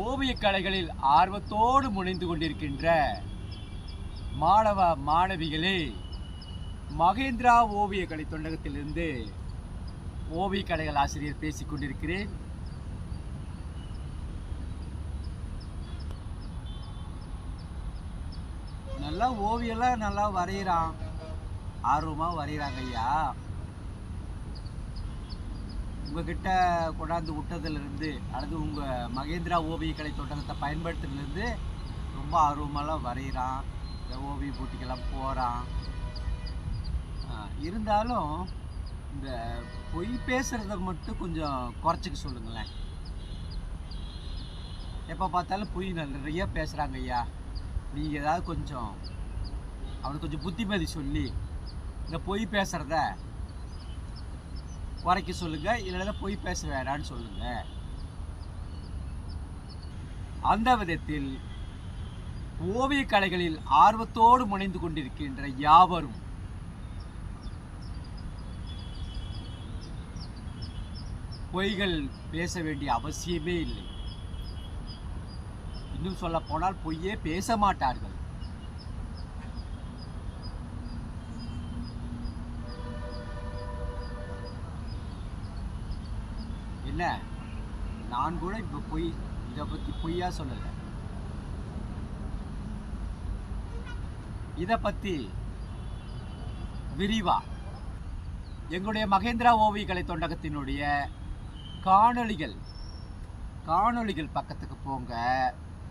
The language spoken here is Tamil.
ஓவியக் கலைகளில் ஆர்வத்தோடு முனைந்து கொண்டிருக்கின்ற மாணவ மாணவிகளே மகேந்திரா ஓவிய கலை தொண்டகத்திலிருந்து ஓவிய கலைகள் ஆசிரியர் பேசிக் கொண்டிருக்கிறேன். நல்லா ஓவியெல்லாம் நல்லா வரைகிறான் ஆர்வமாக வரைகிறாங்க ஐயா. உங்ககிட்ட கொண்டாந்து விட்டதுலேருந்து அல்லது உங்கள் மகேந்திரா ஓவியக்கலை கலை பயன்படுத்துறதுலேருந்து ரொம்ப ஆர்வமெல்லாம் வரைகிறான் இந்த ஓவிய போட்டிக்கெல்லாம் போகிறான் இருந்தாலும் இந்த பொய் பேசுகிறத மட்டும் கொஞ்சம் குறைச்சிக்க சொல்லுங்களேன். எப்போ பார்த்தாலும் பொய் நிறைய பேசுகிறாங்க ஐயா. நீங்கள் ஏதாவது கொஞ்சம் அவனுக்கு கொஞ்சம் புத்திமதி சொல்லி இந்த பொய் பேசுகிறத குறைக்க சொல்லுங்க இல்லைன்னா பொய் பேச வேணான்னு சொல்லுங்க. அந்த விதத்தில் ஓவிய கலைகளில் ஆர்வத்தோடு முனைந்து கொண்டிருக்கின்ற யாவரும் பொய்கள் பேச வேண்டிய அவசியமே இல்லை. இன்னும் சொல்ல போனால் பொய்யே பேச மாட்டார்கள். என்ன? நான் கூட இப்போ பொய் இதை பற்றி பொய்யா சொல்லலை. இதை பற்றி விரிவா. எங்களுடைய மகேந்திரா ஓவிய கலை தொண்டகத்தினுடைய காணொளிகள் காணொளிகள் பக்கத்துக்கு போங்க.